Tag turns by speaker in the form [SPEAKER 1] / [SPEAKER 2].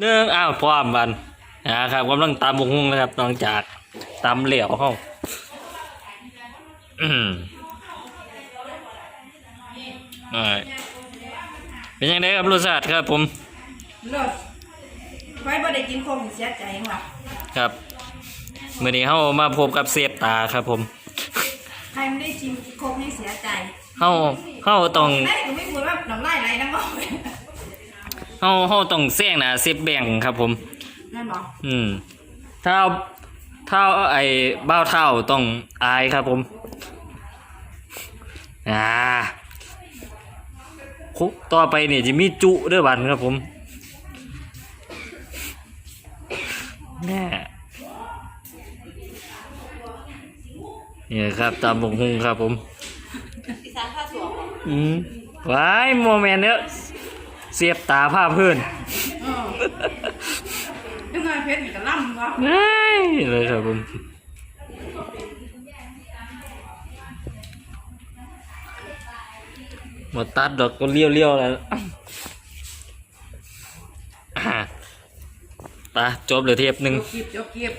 [SPEAKER 1] หนึ่งอ้าวพร้อมบันนะครับกำลังตำบกฮุ่งนะครับนอกจากตำเหลวห้องอืมอ่าเป็นยังไงครับรสชาติครับผม
[SPEAKER 2] เลิศไว้บ่ได้กินคงเสียใจว่ะ
[SPEAKER 1] ครับมื่อนี้เฮามาพบกับเซฟตาครับผม
[SPEAKER 2] ใครไม่ได้กินคงให้เสียใจ
[SPEAKER 1] เฮาเฮาต้อง
[SPEAKER 2] ได้ก็ไม่พูดว่าน้ำลายไหลน้ำบอก
[SPEAKER 1] เฮาเฮาต้องแซงหนะเซฟแบ่งครับผม
[SPEAKER 2] นั่นบอก
[SPEAKER 1] อืม ถ้าเอาถ้าเอาไอ้บ้าวเท่าต้องอายครับผม อ่าคุกต่อไปเนี่ยจะมีจุเด้วยบันครับผมแน่นี่ครับตามบกฮุงครับผม
[SPEAKER 2] อีสานผ้าสวม
[SPEAKER 1] อืมไว้ายโมเมนต์เนี้ย เสียบตาผ้าเพื่อน
[SPEAKER 2] เออยังไงเพชรมันจะล่ำวะ
[SPEAKER 1] ง่ายเลยครับผมหมดตัดดอกก็เลี้ยวเลี้ยวๆแล้วอะไปจบเหลือเทปหนึ่ง
[SPEAKER 2] จบกีบจบกีบ